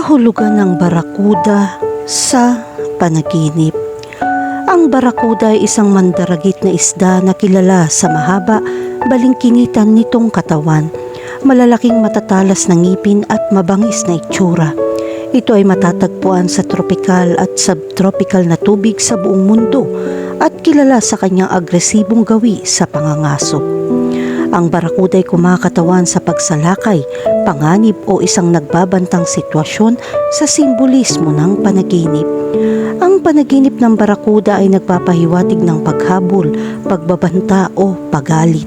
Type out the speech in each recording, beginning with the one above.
Kahulugan ng barakuda sa panaginip. Ang barakuda ay isang mandaragit na isda na kilala sa mahaba, balingkinitan nitong katawan, malalaking matatalas na ngipin at mabangis na itsura. Ito ay matatagpuan sa tropical at subtropical na tubig sa buong mundo at kilala sa kanyang agresibong gawi sa pangangaso. Ang barakuda ay kumakatawan sa pagsalakay, panganib o isang nagbabantang sitwasyon sa simbolismo ng panaginip. Ang panaginip ng barakuda ay nagpapahiwatig ng paghabol, pagbabanta o pagalit.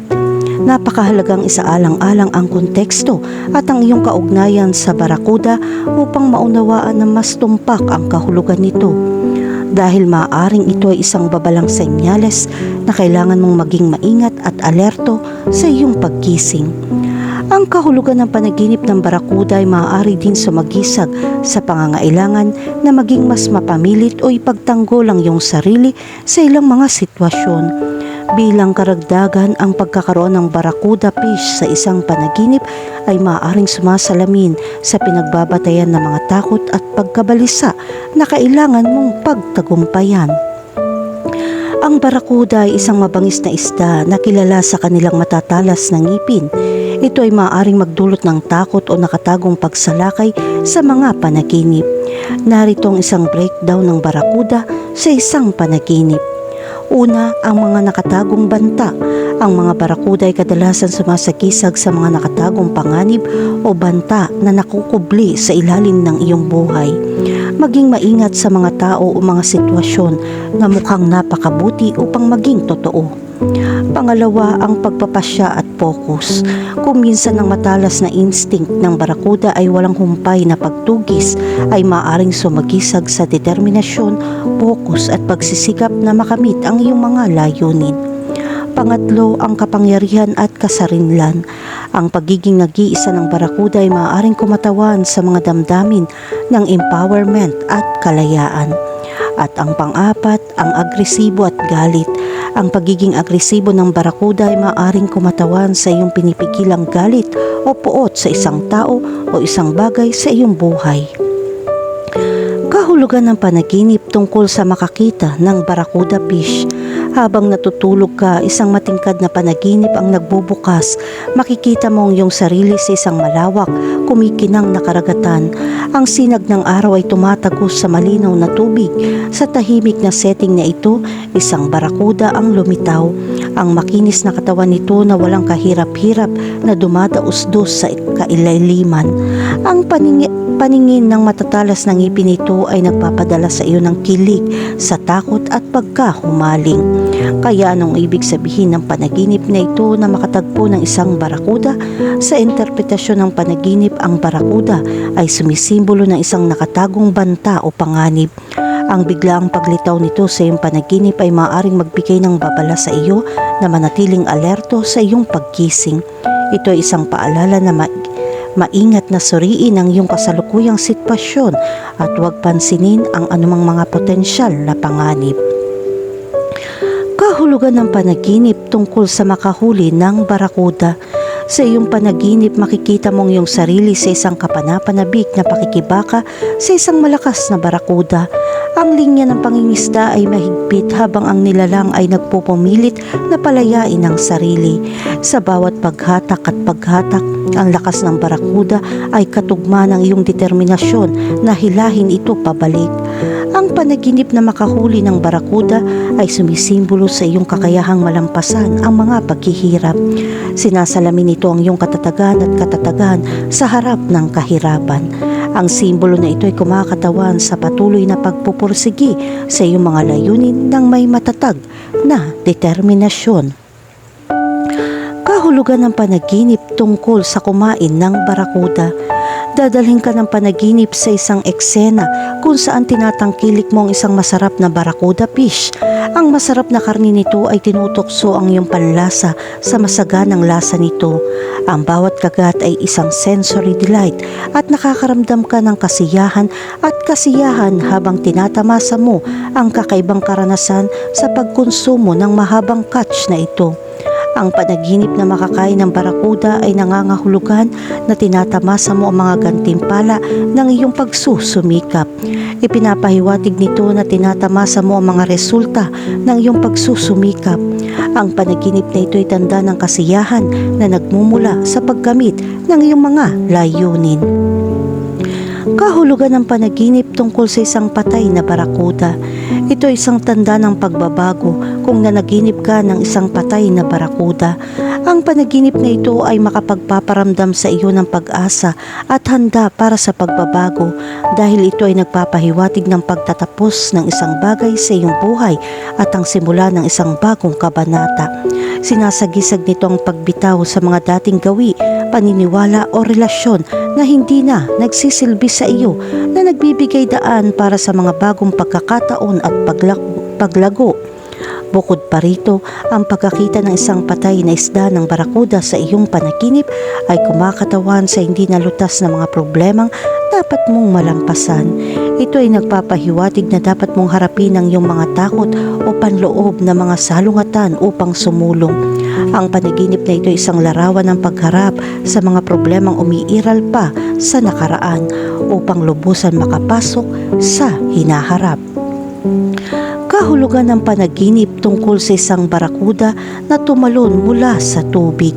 Napakahalagang isaalang-alang ang konteksto at ang iyong kaugnayan sa barakuda upang maunawaan na mas tumpak ang kahulugan nito dahil maaaring ito ay isang babalang senyales na kailangan mong maging maingat at alerto sa iyong pagkising. Ang kahulugan ng panaginip ng barakuda ay maaari din sumagisag sa pangangailangan na maging mas mapamilit o ipagtanggol ang iyong sarili sa ilang mga sitwasyon. Bilang karagdagan, ang pagkakaroon ng barakuda fish sa isang panaginip ay maaaring sumasalamin sa pinagbabatayan ng mga takot at pagkabalisa na kailangan mong pagtagumpayan. Ang barakuda ay isang mabangis na isda na kilala sa kanilang matatalas na ngipin. Ito ay maaaring magdulot ng takot o nakatagong pagsalakay sa mga panaginip. Narito ang isang breakdown ng barakuda sa isang panaginip. Una, ang mga nakatagong banta. Ang mga barakuda ay kadalasan sumasakisag sa mga nakatagong panganib o banta na nakukubli sa ilalim ng iyong buhay. Maging maingat sa mga tao o mga sitwasyon na mukhang napakabuti upang maging totoo. Pangalawa, ang pagpapasya at focus. Kung minsan ang matalas na instinct ng barakuda ay walang humpay na pagtugis, ay maaring sumagisag sa determinasyon, focus at pagsisikap na makamit ang iyong mga layunin. Pangatlo, ang kapangyarihan at kasarinlan. Ang pagiging nag-iisa ng barakuda ay maaaring kumatawan sa mga damdamin ng empowerment at kalayaan. At ang pang-apat, ang agresibo at galit. Ang pagiging agresibo ng barakuda ay maaaring kumatawan sa iyong pinipigilang galit o puot sa isang tao o isang bagay sa iyong buhay. Kahulugan ng panaginip tungkol sa makakita ng barakuda fish. Habang natutulog ka, isang matingkad na panaginip ang nagbubukas. Makikita mo ang iyong sarili sa isang malawak, kumikinang na karagatan. Ang sinag ng araw ay tumatagos sa malinaw na tubig. Sa tahimik na setting na ito, isang barakuda ang lumitaw. Ang makinis na katawan nito na walang kahirap-hirap na dumadausdos sa kailaliman. Ang paningi paningin ng matatalas ng ngipin nito ay nagpapadala sa iyo ng kilig, sa takot at pagkahumaling. Kaya anong ibig sabihin ng panaginip na ito na makatagpo ng isang barakuda? Sa interpretasyon ng panaginip, ang barakuda ay sumisimbolo ng isang nakatagong banta o panganib. Ang biglaang paglitaw nito sa iyong panaginip ay maaaring magbigay ng babala sa iyo na manatiling alerto sa iyong pagkising. Ito ay isang paalala na ma- maingat na suriin ang iyong kasalukuyang sitwasyon at huwag pansinin ang anumang mga potensyal na panganib. Kahulugan ng panaginip tungkol sa makahuli ng barakuda. Sa iyong panaginip makikita mong iyong sarili sa isang kapanapanabik na pakikibaka sa isang malakas na barakuda. Ang linya ng pangingisda ay mahigpit habang ang nilalang ay nagpupumilit na palayain ang sarili. Sa bawat paghatak at paghatak, ang lakas ng barakuda ay katugma ng iyong determinasyon na hilahin ito pabalik. Ang panaginip na makahuli ng barakuda ay sumisimbolo sa iyong kakayahang malampasan ang mga paghihirap. Sinasalamin nito ang iyong katatagan at katatagan sa harap ng kahirapan. Ang simbolo na ito ay kumakatawan sa patuloy na pagpupursigi sa iyong mga layunin ng may matatag na determinasyon. Kahulugan ng panaginip tungkol sa kumain ng barakuda. Dadalhin ka ng panaginip sa isang eksena kung saan tinatangkilik mo ang isang masarap na barakuda fish. Ang masarap na karni nito ay tinutokso ang iyong panlasa sa masaganang lasa nito. Ang bawat kagat ay isang sensory delight at nakakaramdam ka ng kasiyahan at kasiyahan habang tinatamasa mo ang kakaibang karanasan sa pagkonsumo ng mahabang catch na ito. Ang panaginip na makakain ng barakuda ay nangangahulugan na tinatamasa mo ang mga gantimpala ng iyong pagsusumikap. Ipinapahiwatig nito na tinatamasa mo ang mga resulta ng iyong pagsusumikap. Ang panaginip na ito ay tanda ng kasiyahan na nagmumula sa paggamit ng iyong mga layunin. Kahulugan ng panaginip tungkol sa isang patay na barakuda. Ito isang tanda ng pagbabago kung nanaginip ka ng isang patay na barakuda. Ang panaginip na ito ay makapagpaparamdam sa iyo ng pag-asa at handa para sa pagbabago dahil ito ay nagpapahiwatig ng pagtatapos ng isang bagay sa iyong buhay at ang simula ng isang bagong kabanata. Sinasagisag nito ang pagbitaw sa mga dating gawi, paniniwala o relasyon na hindi na nagsisilbi sa iyo na nagbibigay daan para sa mga bagong pagkakataon at paglago. Bukod pa rito, ang pagkakita ng isang patay na isda ng barakuda sa iyong panaginip ay kumakatawan sa hindi nalutas na mga problemang dapat mong malampasan. Ito ay nagpapahiwatig na dapat mong harapin ang iyong mga takot o panloob na mga salungatan upang sumulong. Ang panaginip na ito ay isang larawan ng pagharap sa mga problemang umiiral pa sa nakaraan upang lubusan makapasok sa hinaharap. Kahulugan ng panaginip tungkol sa isang barakuda na tumalon mula sa tubig.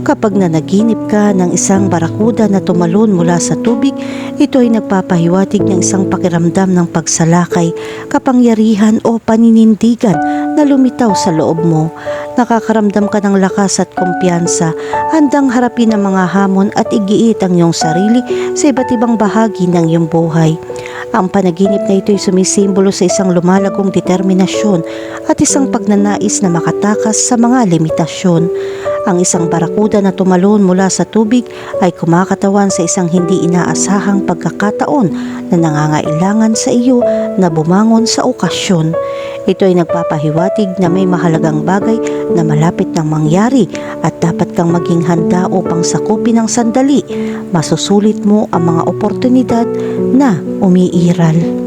Kapag nanaginip ka ng isang barakuda na tumalon mula sa tubig, ito ay nagpapahiwatig ng isang pakiramdam ng pagsalakay, kapangyarihan o paninindigan na lumitaw sa loob mo. Nakakaramdam ka ng lakas at kumpiyansa, handang harapin ang mga hamon at igiit ang iyong sarili sa iba't ibang bahagi ng iyong buhay. Ang panaginip na ito ay sumisimbolo sa isang lumalagong determinasyon at isang pagnanais na makatakas sa mga limitasyon. Ang isang barakuda na tumalon mula sa tubig ay kumakatawan sa isang hindi inaasahang pagkakataon na nangangailangan sa iyo na bumangon sa okasyon. Ito ay nagpapahiwatig na may mahalagang bagay na malapit nang mangyari at dapat kang maging handa upang sakupin ng sandali. Masusulit mo ang mga oportunidad na umiiral.